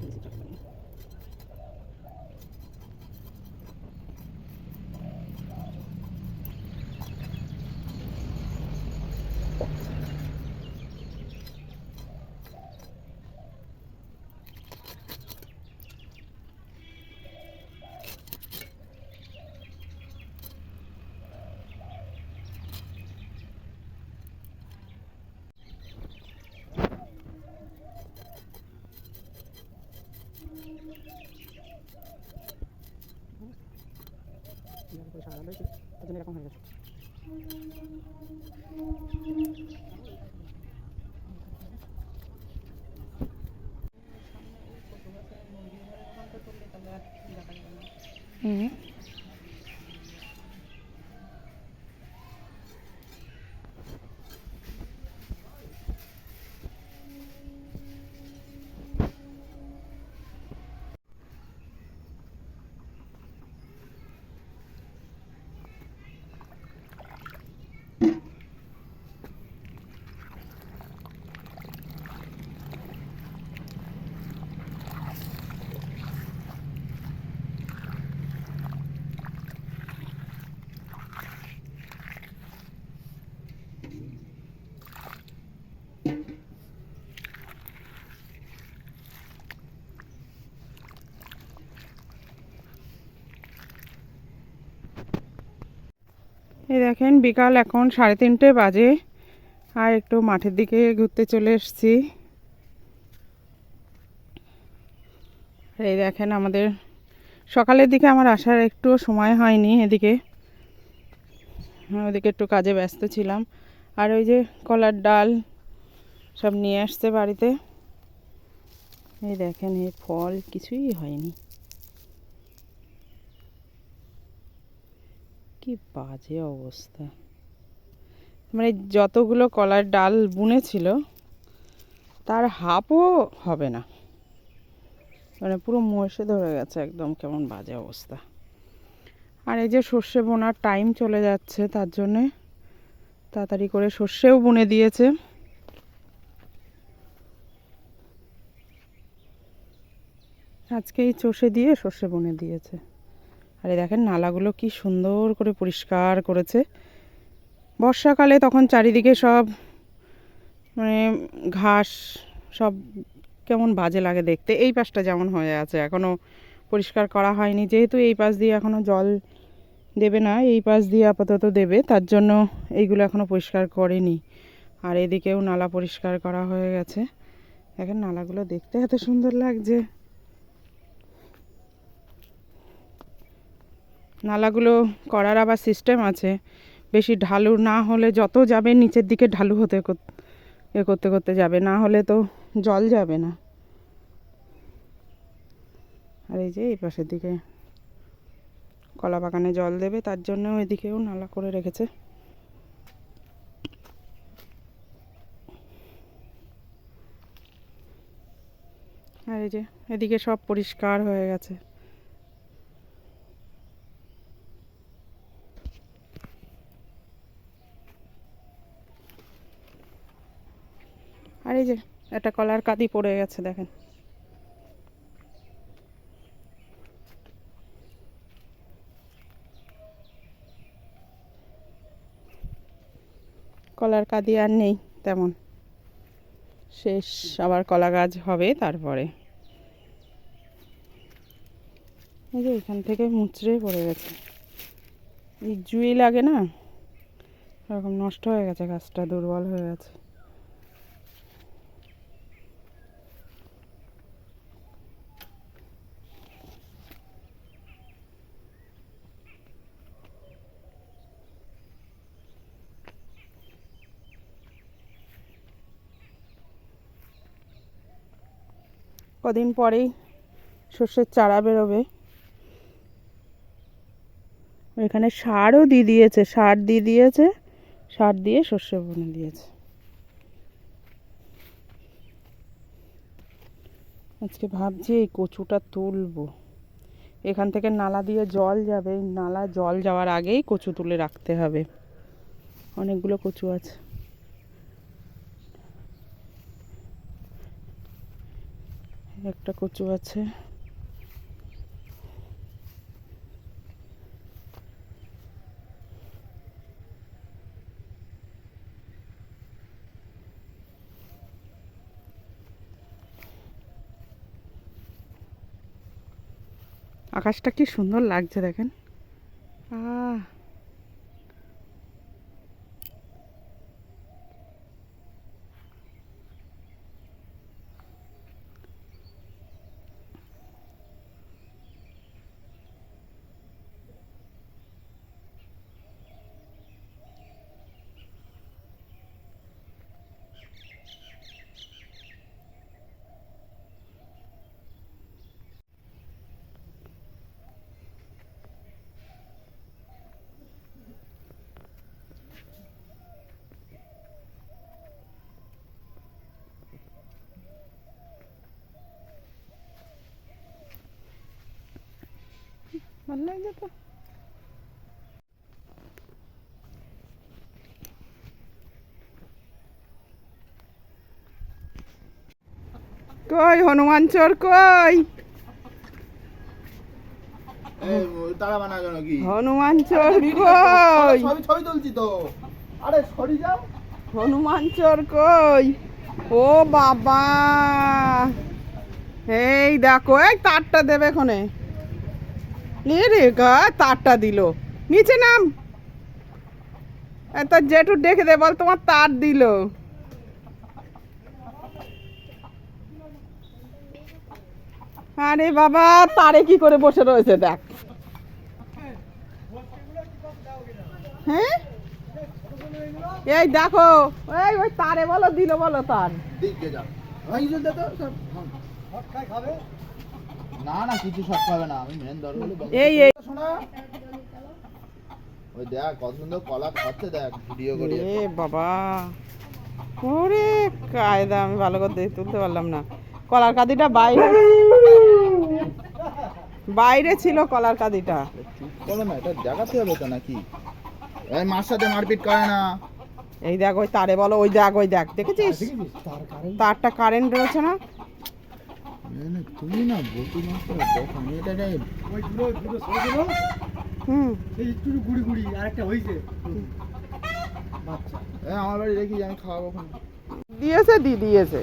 Thank you. সাদা রয়েছে তার জন্য এরকম হয়ে গেছে। হুম। এই দেখেন, বিকাল এখন সাড়ে তিনটে বাজে। আর একটু মাঠের দিকে ঘুরতে চলে এসেছি। এই দেখেন আমাদের, সকালের দিকে আমার আসার একটু সময় হয়নি এদিকে। ওদিকে একটু কাজে ব্যস্ত ছিলাম। আর ওই যে কলার ডাল সব নিয়ে আসছে বাড়িতে। এই দেখেন এই ফল কিছুই হয়নি। কি বাজে অবস্থা। মানে যতগুলো কলার ডাল বুনেছিল, তার হাফও হবে না। মানে পুরো মশে ধরে গেছে একদম, কেমন বাজে অবস্থা। আর এই যে সর্ষে বোনার টাইম চলে যাচ্ছে, তার জন্যে তাড়াতাড়ি করে সর্ষেও বুনে দিয়েছে। আজকেই চষে দিয়ে সর্ষে বুনে দিয়েছে। আর দেখেন নালাগুলো কি সুন্দর করে পরিষ্কার করেছে। বর্ষাকালে তখন চারিদিকে সব মানে ঘাস সব কেমন বাজে লাগে দেখতে। এই পাশটা যেমন হয়ে আছে এখনও পরিষ্কার করা হয়নি। যেহেতু এই পাশ দিয়ে এখনও জল দেবে না, এই পাশ দিয়ে আপাতত দেবে, তার জন্য এইগুলো এখনও পরিষ্কার করেনি। আর এদিকেও নালা পরিষ্কার করা হয়ে গেছে। এখন নালাগুলো দেখতে এত সুন্দর লাগছে। নালাগুলো করার আবার সিস্টেম আছে। বেশি ঢালু না হলে যত যাবে নিচের দিকে ঢালু হতে এ করতে করতে যাবে, না হলে তো জল যাবে না। আর এই যে এই পাশের দিকে কলা বাগানে জল দেবে, তার জন্য এদিকেও নালা করে রেখেছে। আর এই যে এদিকে সব পরিষ্কার হয়ে গেছে। এই যে, একটা কলার কাঁদি পড়ে গেছে, দেখেন। কলার কাঁদি আর নেই তেমন। শেষ, আবার কলা গাছ হবে তারপরে। এই যে এখান থেকে মুচড়ে পড়ে গেছে। এই জুই লাগে না, এরকম নষ্ট হয়ে গেছে, গাছটা দুর্বল হয়ে গেছে। কদিন পরেই সর্ষের চারা বেরোবে। এখানে সারও দিয়ে দিয়েছে, সার দিয়ে দিয়েছে, সার দিয়ে সর্ষে বুনে দিয়েছে। আজকে ভাবছি এই কচুটা তুলবো। এখান থেকে নালা দিয়ে জল যাবে নালা জল যাওয়ার আগেই কচু তুলে রাখতে হবে। অনেকগুলো কচু আছে। একটা কচু আছে। আকাশটা কি সুন্দর লাগছে দেখেন। ভালো লাগছে তো। কই হনুমান চোর কই? হনুমান চোর কই? ছবি ছবি তুলছি তো। আরে সরি যাও হনুমান চোর কই? ও বাবা। এই দেখো এই তারটা দেবে কোনে এ গা, তারটা দিল। নিচে নাম। তোর জেঠু ডেকে দে, বল তোমার তার দিল। আরে বাবা, তারে কি করে বসে রয়েছে, দেখ। হ্যাঁ? এই দেখো, এই, ওই তারে বলো, দিল বলো তার। দিকে যাও। না না কিছু না আমি মেন দরকার এই, এই। শোনা। ওই দেখ কত সুন্দর কলা খাচ্ছে দেখ ভিডিও করে। এ বাবা। ওরে কায়দা আমি ভালো করে তুলতে পারলাম না। কলার কাদিটা বাইরে। বাইরে ছিল কলার কাদিটা। করো না এটা দেখাতে হবে তো নাকি? এই মার সাথে মারপিট করে না। এই দেখ ওই তারে বলো ওই দেখ ওই দেখ দেখেছিস? তারটা কারেন্ট রয়েছে না, তুমি না দেখো আমি এটা ওই দুটো দুটো ছোট ছিল হুম। সেই একটু গুড়ি গুড়ি আরেকটা হয়েছে। বাচ্চা আমার বাড়ি রেখি আমি খাওয়াবো দিয়েছে দি দিয়েছে।